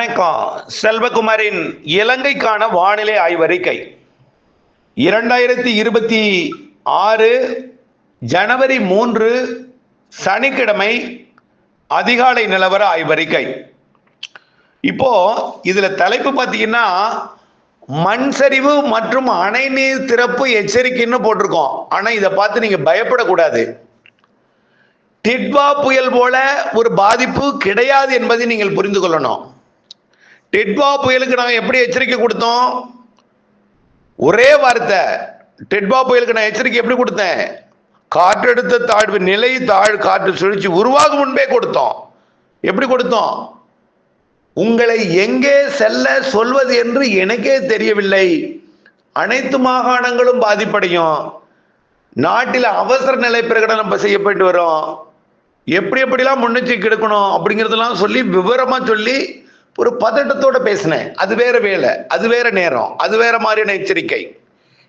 வணக்கம். செல்வகுமாரின் இலங்கைக்கான வானிலை ஆய்வறிக்கை. இரண்டாயிரத்தி இருபத்தி ஆறு ஜனவரி மூன்று சனிக்கிழமை அதிகாலை நிலவர ஆய்வறிக்கை. இப்போ இதுல தலைப்பு பார்த்தீங்கன்னா மண் சரிவு மற்றும் அணை நீர் திறப்பு எச்சரிக்கைன்னு போட்டிருக்கோம். ஆனா இதை பார்த்து நீங்க பயப்படக்கூடாது. டிட்வா புயல் போல ஒரு பாதிப்பு கிடையாது என்பதை நீங்கள் புரிந்து கொள்ளணும். டிட்வா புயலுக்கு நாங்கள் எப்படி எச்சரிக்கை கொடுத்தோம்? ஒரே வார்த்தை டிட்வா புயலுக்கு நான் எச்சரிக்கை எப்படி கொடுத்தேன்? காற்றெடுத்த தாழ்வு நிலை தாழ் காற்று சுழற்சி உருவாகும் முன்பே கொடுத்தோம். எப்படி கொடுத்தோம்? உங்களை எங்கே செல்ல சொல்வது என்று எனக்கே தெரியவில்லை. அனைத்து மாகாணங்களும் பாதிப்படையும். நாட்டில் அவசர நிலை பிரகடனம் செய்யப்பட்டு வரும். எப்படி எப்படிலாம் முன்னெச்சரிக்கை எடுக்கணும் அப்படிங்கிறதெல்லாம் சொல்லி விவரமா சொல்லி ஒரு பதட்டத்தோட பேசினேன். அது வேற வேலை அது வேற நேரம் அது வேற மாதிரியான எச்சரிக்கை.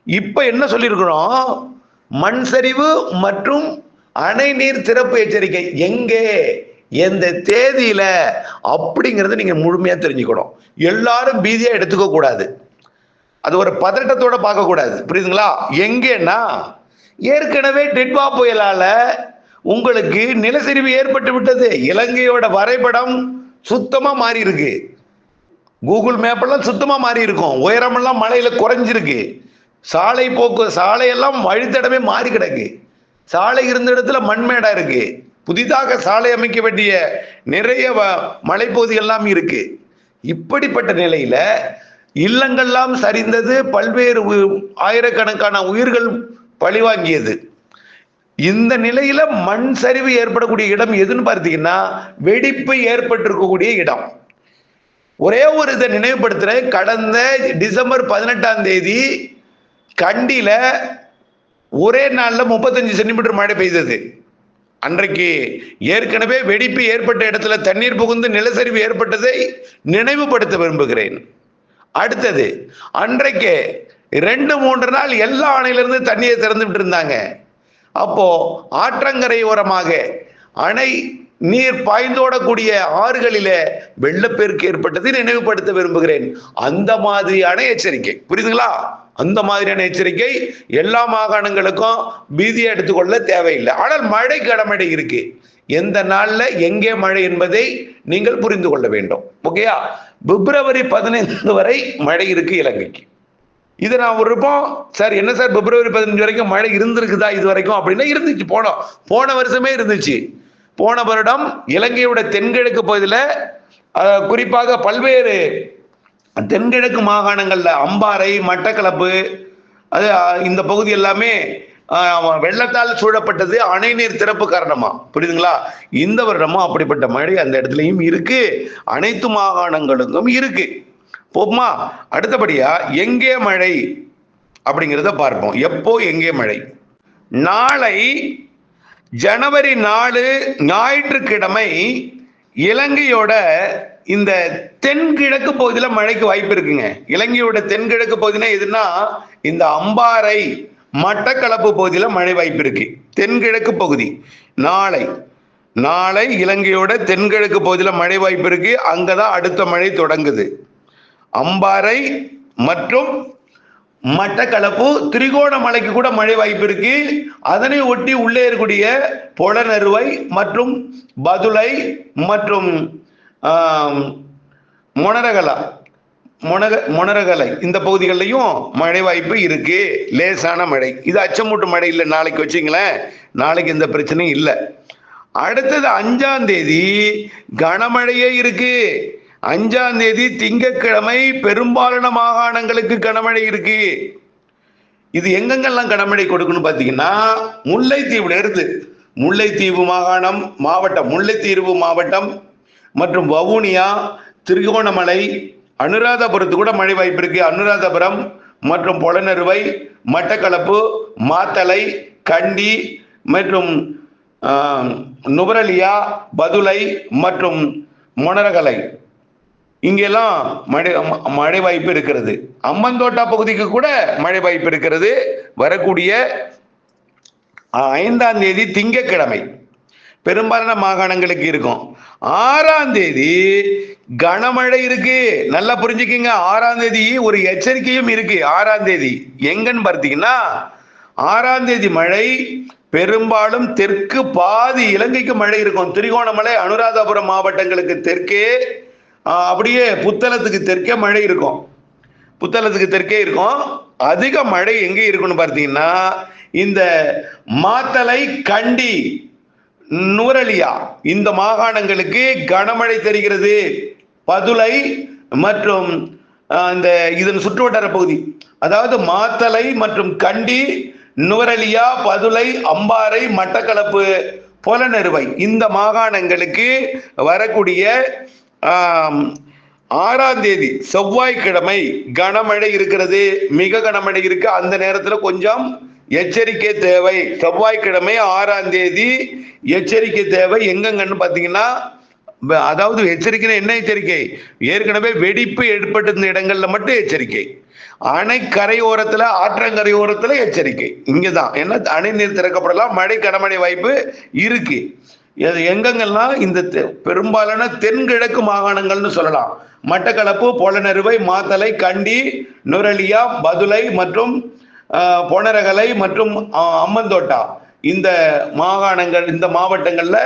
இப்ப என்ன சொல்லியிருக்கிறோம்? மண் சரிவு மற்றும் அணை நீர் திறப்பு எச்சரிக்கை. எங்கே? எந்த தேதியில? அப்படிங்கறத நீங்க முழுமையா தெரிஞ்சுக்கணும். எல்லாரும் பீதியா எடுத்துக்க கூடாது. அது ஒரு பதட்டத்தோட பார்க்க கூடாது. புரியுதுங்களா? எங்கன்னா ஏற்கனவே டெட்வா புயலால உங்களுக்கு நிலச்சரிவு ஏற்பட்டு விட்டது. இலங்கையோட வரைபடம் சுத்தமா மாறி இருக்கு கூகுள் மேப்பெல்லாம் சுத்தமா மாறி இருக்கும் உயரமெல்லாம் மலையில குறைஞ்சிருக்கு. சாலை போக்கு சாலையெல்லாம் வழித்தடமே மாறி கிடக்கு. சாலை இருந்த இடத்துல மண்மேடா இருக்கு. புதிதாக சாலை அமைக்க வேண்டிய நிறைய வ- மலைப்பகுதிகள்லாம் இருக்கு. இப்படிப்பட்ட நிலையில இல்லங்கள்லாம் சரிந்தது பல்வேறு உ- ஆயிரக்கணக்கான உயிர்கள் பழிவாங்கியது. இந்த நிலையில மண் சரிவு ஏற்படக்கூடிய இடம் எதுன்னு பார்த்தீங்கன்னா வெடிப்பு ஏற்பட்டிருக்கக்கூடிய இடம். ஒரே ஒரு இதை நினைவுபடுத்துறேன். கடந்த டிசம்பர் பதினெட்டாம் தேதி கண்டியில ஒரே நாளில் முப்பத்தஞ்சு சென்டிமீட்டர் மழை பெய்தது. அன்றைக்கு ஏற்கனவே வெடிப்பு ஏற்பட்ட இடத்துல தண்ணீர் புகுந்து நிலச்சரிவு ஏற்பட்டதை நினைவுபடுத்த விரும்புகிறேன். அடுத்தது அன்றைக்கு ரெண்டு மூன்று நாள் எல்லா அணையிலிருந்து தண்ணியை திறந்துட்டு இருந்தாங்க. அப்போ ஆற்றங்கரை ஓரமாக அணை நீர் பாய்ந்தோடக்கூடிய ஆறுகளிலே வெள்ளப்பெருக்கு ஏற்பட்டதை நினைவுபடுத்த விரும்புகிறேன். அந்த மாதிரியான எச்சரிக்கை. புரியுதுங்களா? அந்த மாதிரியான எச்சரிக்கை எல்லா மாகாணங்களுக்கும் பீதியை எடுத்துக்கொள்ள தேவையில்லை. ஆனால் மழை கடமடை இருக்கு. எந்த நாள்ல எங்கே மழை என்பதை நீங்கள் புரிந்து கொள்ள வேண்டும். ஓகேயா? பிப்ரவரி பதினைந்து வரை மழை இருக்கு இலங்கைக்கு. இதை நான் ஒரு இருப்போம் சார் என்ன சார் பிப்ரவரி பதினஞ்சு வரைக்கும் மழை இருந்திருக்குதா இது வரைக்கும்? அப்படின்னா இருந்துச்சு போனோம். போன வருஷமே இருந்துச்சு. போன வருடம் இலங்கையோட தென்கிழக்கு பகுதியில் குறிப்பாக பல்வேறு தென்கிழக்கு மாகாணங்களில் அம்பாறை மட்டக்களப்பு அது இந்த பகுதி எல்லாமே வெள்ளத்தால் சூழப்பட்டது அணை நீர் திறப்பு காரணமா. புரியுதுங்களா? இந்த வருடமும் அப்படிப்பட்ட மழை அந்த இடத்துலையும் இருக்கு. அனைத்து மாகாணங்களுக்கும் இருக்கு. போமா அடுத்தபடியா எங்கே மழை அப்படிங்கிறத பார்ப்போம். எப்போ எங்கே மழை? நாளை ஜனவரி நாலு ஞாயிற்றுக்கிழமை இலங்கையோட இந்த தென்கிழக்கு பகுதியில் மழைக்கு வாய்ப்பு இருக்குங்க. இலங்கையோட தென்கிழக்கு பகுதினா எதுனா இந்த அம்பாறை மட்டக்களப்பு பகுதியில் மழை வாய்ப்பு இருக்கு. தென்கிழக்கு பகுதி நாளை. நாளை இலங்கையோட தென்கிழக்கு பகுதியில் மழை வாய்ப்பு இருக்கு. அங்கதான் அடுத்த மழை தொடங்குது. அம்பாறை மற்றும் மட்டக்களப்பு திரிகோணமலைக்கு கூட மழை வாய்ப்பு இருக்கு. அதனை ஒட்டி உள்ளே இருக்கக்கூடிய பொலனறுவை மற்றும் பதுளை மற்றும் மொனரகலா மொனக மொனரகலை இந்த பகுதிகளிலையும் மழை வாய்ப்பு இருக்கு. லேசான மழை. இது அச்சமூட்டு மழை இல்லை நாளைக்கு வச்சுங்களேன். நாளைக்கு எந்த பிரச்சனையும் இல்லை. அடுத்தது அஞ்சாம் தேதி கனமழையே இருக்குது அஞ்சாம் தேதி திங்கட்கிழமை பெரும்பாலான மாகாணங்களுக்கு கனமழை இருக்கு. இது எங்கெங்கெல்லாம் கனமழை கொடுக்கணும் பார்த்தீங்கன்னா முல்லைத்தீவுல இருந்து முல்லைத்தீவு மாகாணம் மாவட்டம் முல்லைத்தீவு மாவட்டம் மற்றும் வவுனியா திருகோணமலை அனுராதபுரத்து கூட மழை வாய்ப்பு இருக்கு. அனுராதபுரம் மற்றும் பொலனறுவை மட்டக்களப்பு மாத்தலை கண்டி மற்றும் நுவரலியா பதுளை மற்றும் மொனரகலை. இங்கெல்லாம் மழை மழை வாய்ப்பு இருக்கிறது. அம்மந்தோட்டா பகுதிக்கு கூட மழை வாய்ப்பு இருக்கிறது. வரக்கூடிய ஐந்தாம் தேதி திங்கட்கிழமை. பெரும்பாலான மாகாணங்களுக்கு இருக்கும். ஆறாம் தேதி கனமழை இருக்கு. நல்லா புரிஞ்சுக்கிங்க. ஆறாம் தேதி ஒரு எச்சரிக்கையும் இருக்கு. ஆறாம் தேதி எங்கன்னு பார்த்தீங்கன்னா ஆறாம் தேதி மழை பெரும்பாலும் தெற்கு பாதி இலங்கைக்கு மழை இருக்கும். திரிகோணமலை அனுராதபுரம் மாவட்டங்களுக்கு தெற்கே அப்படியே புத்தளத்துக்கு தெற்கே மழை இருக்கும். புத்தளத்துக்கு தெற்கே இருக்கும். அதிக மழை எங்கே இருக்குன்னு பார்த்தீங்கன்னா இந்த மாத்தலை கண்டி நூரலியா இந்த மாகாணங்களுக்கு கனமழை தெரிகிறது. பதுளை மற்றும் இந்த இதன் சுற்றுவட்டார பகுதி அதாவது மாத்தலை மற்றும் கண்டி நுவரலியா பதுளை அம்பாறை மட்டக்களப்பு புலனறுவை இந்த மாகாணங்களுக்கு வரக்கூடிய ஆறாம் தேதி செவ்வாய்க்கிழமை கனமழை இருக்கிறது. மிக கனமழை இருக்கு. அந்த நேரத்துல கொஞ்சம் எச்சரிக்கை தேவை. செவ்வாய்க்கிழமை ஆறாம் தேதி எச்சரிக்கை தேவை. எங்கெங்கன்னு பாத்தீங்கன்னா அதாவது எச்சரிக்கை என்ன எச்சரிக்கை? ஏற்கனவே வெடிப்பு ஏற்பட்டிருந்த இடங்கள்ல மட்டும் எச்சரிக்கை. அணை கரையோரத்துல ஆற்றங்கரையோரத்துல எச்சரிக்கை. இங்கதான். என்ன அணை நீர் திறக்கப்படலாம். மழை கனமழை வாய்ப்பு இருக்கு. எங்கெங்கெல்லாம் இந்த தெ- பெரும்பாலான தென்கிழக்கு மாகாணங்கள்னு சொல்லலாம். மட்டக்களப்பு பொலனறுவை மாத்தலை கண்டி நுரலியா பதுளை மற்றும் பொனரகலை மற்றும் அம்மந்தோட்டா. இந்த மாகாணங்கள் இந்த மாவட்டங்கள்ல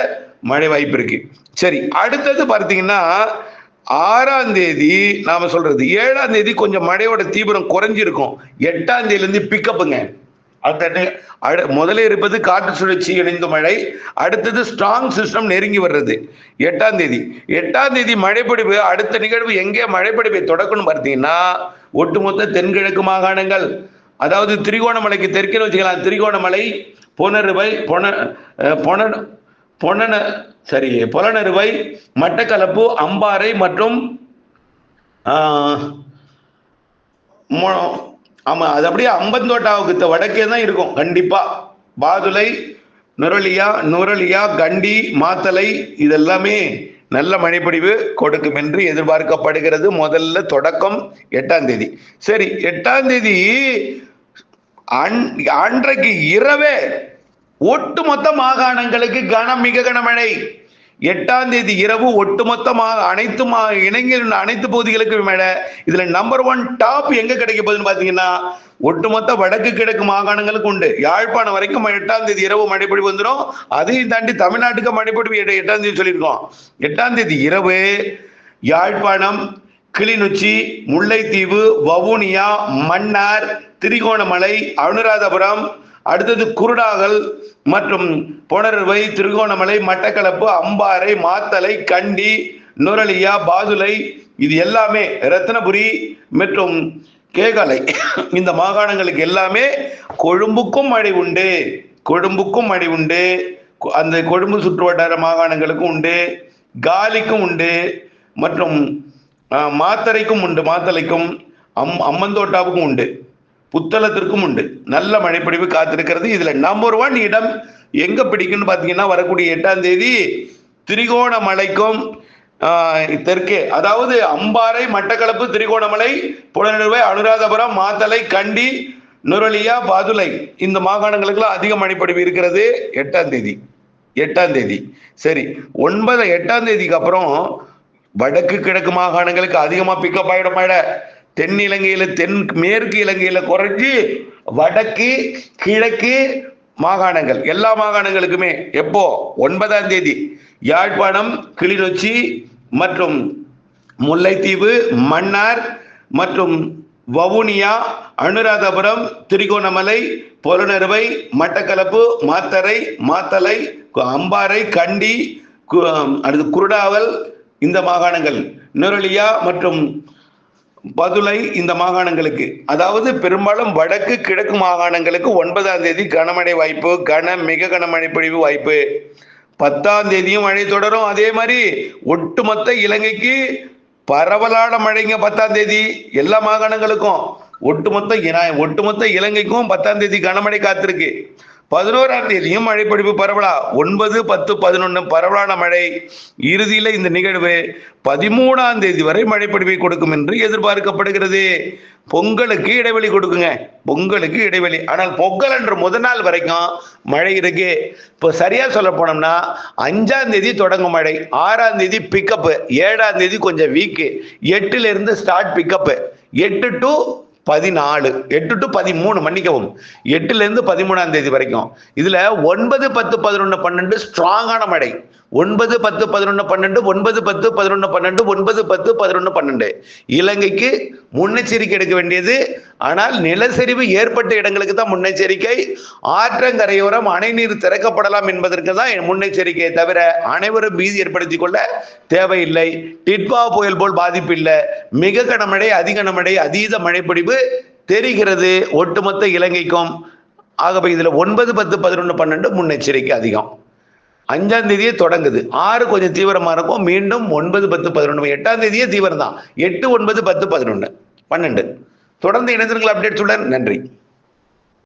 மழை வாய்ப்பு இருக்கு. சரி அடுத்தது பார்த்தீங்கன்னா ஆறாம் தேதி நாம சொல்றது. ஏழாம் தேதி கொஞ்சம் மழையோட தீவிரம் குறைஞ்சிருக்கும். எட்டாம் தேதியிலேருந்து பிக்கப்புங்க அந்த நே- அடு- முதல்ல இருப்பது காற்று சுழற்சி இணைந்த மழை அடுத்தது ஸ்ட்ராங் சிஸ்டம் நெருங்கி வர்றது. எட்டாம் தேதி. எட்டாம் தேதி மழைப்பொழிவு அடுத்த நிகழ்வு எங்கே மழைப்பொழிவை தொடக்கணும் பார்த்தீங்கன்னா ஒட்டுமொத்த தென்கிழக்கு மாகாணங்கள். அதாவது திரிகோணமலைக்கு தெற்கில் வச்சுக்கலாம். திரிகோணமலை புனருவை பொன பொன பொனன சரி புலனறுவை மட்டக்களப்பு அம்பாறை மற்றும் ஆமா அது அப்படியே அம்பந்தோட்டாவுக்கு வடக்கே தான் இருக்கும். கண்டிப்பா. பாதுலை நுரலியா நுரலியா கண்டி மாத்தலை இதெல்லாமே நல்ல மழைப்பொழிவு கொடுக்கும் என்று எதிர்பார்க்கப்படுகிறது. முதல்ல தொடக்கம் எட்டாம் தேதி. சரி எட்டாம் தேதி அன்- அன்றைக்கு இரவே ஒட்டுமொத்த மாகாணங்களுக்கு கனம் மிக கனமழை. எட்டாம் தேதி இரவு ஒட்டுமொத்தமாக அனைத்து மா இளைஞர் அனைத்து பகுதிகளுக்கு மழை இதுல நம்பர் ஒன் டாப் எங்க கிடைக்க போகுதுன்னு பாத்தீங்கன்னா ஒட்டுமொத்த வடக்கு கிழக்கு மாகாணங்களுக்கு உண்டு. யாழ்ப்பாணம் வரைக்கும் எட்டாம் தேதி இரவு மழைப்பொழிவு வந்துடும் அதையும் தாண்டி தமிழ்நாட்டுக்கு மழைப்பொழிவு எட்டாம் தேதி சொல்லியிருக்கோம். எட்டாம் தேதி இரவு யாழ்ப்பாணம் கிளிநொச்சி முல்லைத்தீவு வவுனியா மன்னார் திரிகோணமலை அனுராதபுரம் அடுத்தது குருடாகல் மற்றும் புனர்வை திருகோணமலை மட்டக்களப்பு அம்பாறை மாத்தலை கண்டி நுரலியா பாதுலை இது எல்லாமே ரத்னபுரி மற்றும் கேகாலை. இந்த மாகாணங்களுக்கு எல்லாமே கொழும்புக்கும் மழை உண்டு. கொழும்புக்கும் மழை உண்டு. அந்த கொழும்பு சுற்றுவட்டார மாகாணங்களுக்கும் உண்டு. காலிக்கும் உண்டு. மற்றும் மாத்தரைக்கும் உண்டு மாத்தலைக்கும் அம் அம்மந்தோட்டாவுக்கும் உண்டு. புத்தளத்திற்கும் உண்டு. நல்ல மழைப்பொழிவு காத்திருக்கிறது. இதுல நம்பர் ஒன் இடம் எங்க பிடிக்கும்னு பாத்தீங்கன்னா வரக்கூடிய எட்டாம் தேதி திரிகோணமலைக்கும் தெற்கே. அதாவது அம்பாறை மட்டக்களப்பு திரிகோணமலை புலனறுவை அனுராதபுரம் மாத்தலை கண்டி நுரலியா பாதுலை இந்த மாகாணங்களுக்கெல்லாம் அதிக மழைப்பொழிவு இருக்கிறது எட்டாம் தேதி. எட்டாம் தேதி. சரி ஒன்பது எட்டாம் தேதிக்கு அப்புறம் வடக்கு கிழக்கு மாகாணங்களுக்கு அதிகமா பிக்கப் ஆயிடும் மழை தென் இலங்கையில தென் மேற்கு இலங்கையில குறைஞ்சு வடக்கு கிழக்கு மாகாணங்கள். எல்லா மாகாணங்களுக்குமே எப்போ? ஒன்பதாம் தேதி. யாழ்ப்பாணம் கிளிநொச்சி மற்றும் முல்லைத்தீவு மன்னார் மற்றும் வவுனியா அனுராதபுரம் திரிகோணமலை பொலனறுவை மட்டக்களப்பு மாத்தரை மாத்தலை அம்பாறை கண்டி கு- அடுத்து குருடாவல் இந்த மாகாணங்கள். நுரலியா மற்றும் பதுளை இந்த மாகாணங்களுக்கு. அதாவது பெரும்பாலும் வடக்கு கிழக்கு மாகாணங்களுக்கு ஒன்பதாம் தேதி கனமழை வாய்ப்பு கன மிக கனமழை பொழிவு வாய்ப்பு. பத்தாம் தேதியும் மழை தொடரும். அதே மாதிரி ஒட்டுமொத்த இலங்கைக்கு பரவலான மழைங்க பத்தாம் தேதி எல்லா மாகாணங்களுக்கும். ஒட்டுமொத்த ஒட்டுமொத்த இலங்கைக்கும் பத்தாம் தேதி கனமழை காத்திருக்கு. பதினோராம் தேதியும் மழைப்பிடிப்பு பரவலா. ஒன்பது பத்து பதினொன்று பரவலான மழை. இறுதியில் இந்த நிகழ்வு பதிமூணாம் தேதி வரை மழைப்பிடிப்பை கொடுக்கும் என்று எதிர்பார்க்கப்படுகிறது. பொங்கலுக்கு இடைவெளி கொடுக்குங்க. பொங்கலுக்கு இடைவெளி. ஆனால் பொங்கல் என்ற முதல் நாள் வரைக்கும் மழை இருக்கு. இப்போ சரியா சொல்ல போனோம்னா அஞ்சாம் தேதி தொடங்கும் மழை ஆறாம் தேதி பிக்கப்பு ஏழாம் தேதி கொஞ்சம் வீக்கு எட்டுல இருந்து ஸ்டார்ட் பிக்கப்பு எட்டு டு பதினாலு எட்டு டு பதிமூணு மன்னிக்கவும். எட்டுல இருந்து பதிமூணாம் தேதி வரைக்கும். இதுல ஒன்பது பத்து பதினொன்று பன்னெண்டு ஸ்ட்ராங்கான மழை. ஒன்பது பத்து பதினொன்று பன்னெண்டு ஒன்பது பத்து பதினொன்று பன்னெண்டு ஒன்பது பத்து பதினொன்று பன்னெண்டு. இலங்கைக்கு முன்னெச்சரிக்கை எடுக்க வேண்டியது. ஆனால் நிலச்சரிவு ஏற்பட்ட இடங்களுக்கு தான் முன்னெச்சரிக்கை. ஆற்றங்கரையோரம் அணை நீர் திறக்கப்படலாம் என்பதற்கு தான் முன்னெச்சரிக்கையை தவிர அனைவரும் பீதி ஏற்படுத்திக் கொள்ள தேவையில்லை. டிட்பா புயல் போல் பாதிப்பு இல்லை மிக கனமழை அதிக கனமழை அதீத மழைப்பொழிவு தெரிகிறது. ஒட்டுமொத்த இலங்கைக்கும். ஆகவே இதில் ஒன்பது பத்து பதினொன்று பன்னெண்டு முன்னெச்சரிக்கை அதிகம். அஞ்சாம் தேதியே தொடங்குது. ஆறு கொஞ்சம் தீவிரமா இருக்கும். மீண்டும் ஒன்பது பத்து பதினொன்று எட்டாம் தேதியே தீவிரம் தான் எட்டு ஒன்பது பத்து பதினொன்று பன்னெண்டு. தொடர்ந்து இணைந்திருங்கள் அப்டேட்ஸுடன் நன்றி.